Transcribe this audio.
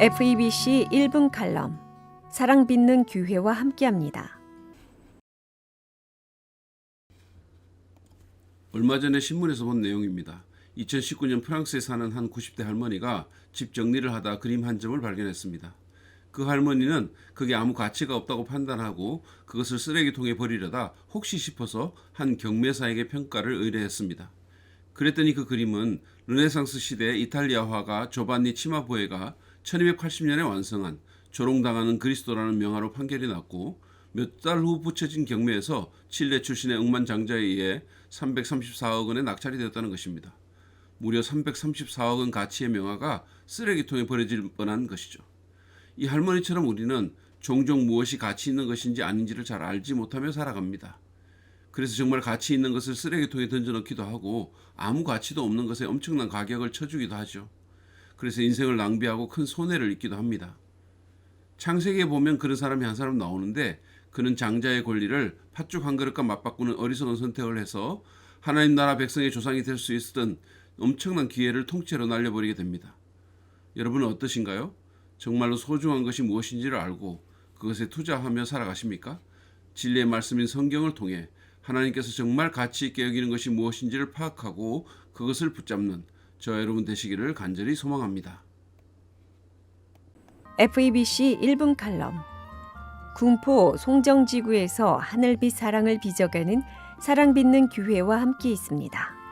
FEBC 1분 칼럼 사랑 빛는 교회와 함께합니다. 얼마 전에 신문에서 본 내용입니다. 2019년 프랑스에 사는 한 90대 할머니가 집 정리를 하다 그림 한 점을 발견했습니다. 그 할머니는 그게 아무 가치가 없다고 판단하고 그것을 쓰레기통에 버리려다 혹시 싶어서 한 경매사에게 평가를 의뢰했습니다. 그랬더니 그 그림은 르네상스 시대 이탈리아 화가 조반니 치마보에가 1280년에 완성한 조롱당하는 그리스도라는 명화로 판결이 났고 몇 달 후 붙여진 경매에서 칠레 출신의 억만장자에 의해 334억 원에 낙찰이 되었다는 것입니다. 무려 334억 원 가치의 명화가 쓰레기통에 버려질 뻔한 것이죠. 이 할머니처럼 우리는 종종 무엇이 가치 있는 것인지 아닌지를 잘 알지 못하며 살아갑니다. 그래서 정말 가치 있는 것을 쓰레기통에 던져넣기도 하고 아무 가치도 없는 것에 엄청난 가격을 쳐주기도 하죠. 그래서 인생을 낭비하고 큰 손해를 입기도 합니다. 창세기에 보면 그런 사람이 한 사람 나오는데 그는 장자의 권리를 팥죽 한 그릇과 맞바꾸는 어리석은 선택을 해서 하나님 나라 백성의 조상이 될 수 있었던 엄청난 기회를 통째로 날려버리게 됩니다. 여러분은 어떠신가요? 정말로 소중한 것이 무엇인지를 알고 그것에 투자하며 살아가십니까? 진리의 말씀인 성경을 통해 하나님께서 정말 가치 있게 여기는 것이 무엇인지를 파악하고 그것을 붙잡는 저 여러분 되시기를 간절히 소망합니다. FEBC 1분 칼럼 군포 송정지구에서 하늘빛 사랑을 빚어가는 사랑 빛는 교회와 함께 있습니다.